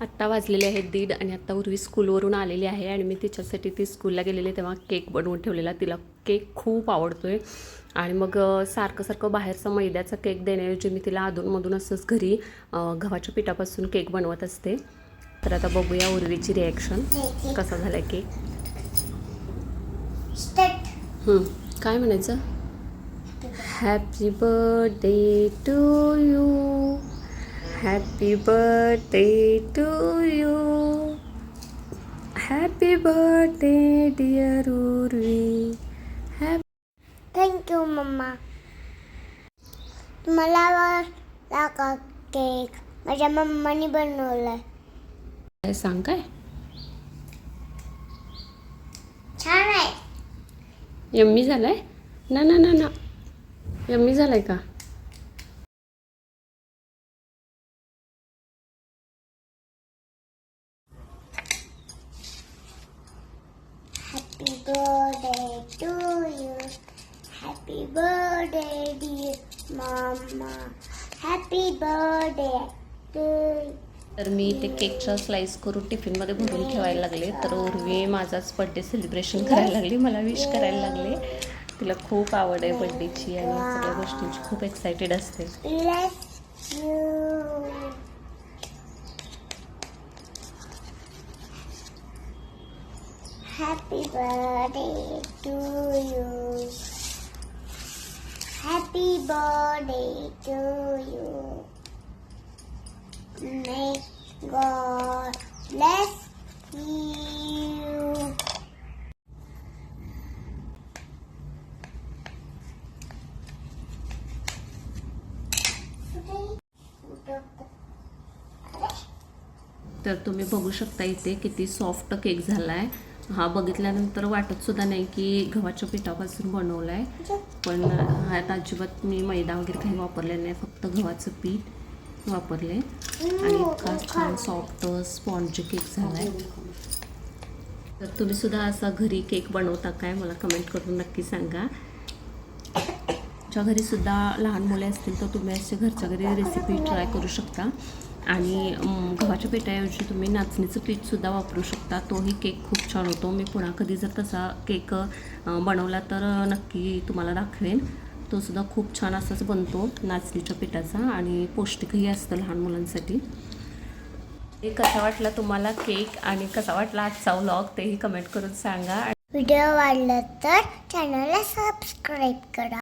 आत्ता वाजलेले आहेत दीड आणि आत्ता उर्वी स्कूलवरून आलेली आहे आणि मी तिच्यासाठी ती स्कूलला गेलेले तेव्हा केक बनवून ठेवलेला. तिला केक खूप आवडतो आहे आणि मग सारखं सारखं बाहेरचा मैद्याचा केक देण्याऐवजी मी तिला अधूनमधून असंच घरी गव्हाच्या पिठापासून केक बनवत असते. तर आता बघूया उर्वीची रिॲक्शन कसा झाला केक? काय म्हणायचं? Happy birthday to you happy birthday to you happy birthday dear Urvi happy thank you mamma मला का केक माझ्या मम्माने बनवलाय. काय सांग काय? छान आहे. यम्मी झालाय? ना ना ना ना. यम्मी झालाय का? Happy birthday to you happy birthday dear mamma happy birthday to तर मी ते केकच्या स्लाइस करून टिफिनमध्ये भरून ठेवायला लागले. तर उर्वी माझाच बड्डे सेलिब्रेशन करायला लागली. मला विश करायला लागले. तिला खूप आवड आहे बड्डेची आणि सगळ्या गोष्टींची खूप एक्सायटेड असते Bless you. Happy birthday to you. Happy birthday to you. May God bless you. तर तुम्ही बघू शकता इथे किती सॉफ्ट केक झाला आहे हा बघितल्यानंतर वाटत सुद्धा नाही की गव्हाच्या पिठापासून बनवला आहे पण ह्यात अजिबात मी मैदा वगैरे काही वापरले नाही फक्त गव्हाचं पीठ वापरले आणि इतका छान सॉफ्ट स्पॉन्ज केक झाला आहे तर तुम्ही सुद्धा असा घरी केक बनवता काय? मला कमेंट करून नक्की सांगा. तुमच्या घरीसुद्धा लहान मुले असतील तर तुम्ही असे घरच्या घरी रेसिपी ट्राय करू शकता. आणि गव्हाच्या पिठाऐवजी तुम्ही नाचणीचं पीठसुद्धा वापरू शकता. तोही केक खूप छान होतो. मी पुन्हा कधी जर तसा केक बनवला तर नक्की तुम्हाला दाखवेन. तो सुद्धा खूप छान असाच बनतो नाचणीच्या पिठाचा आणि पौष्टिकही असतं लहान मुलांसाठी. हे कसा वाटला तुम्हाला केक आणि कसा वाटला आजचा व्लॉग तेही कमेंट करून सांगा. व्हिडिओ आवडला तर चॅनलला सबस्क्राईब करा.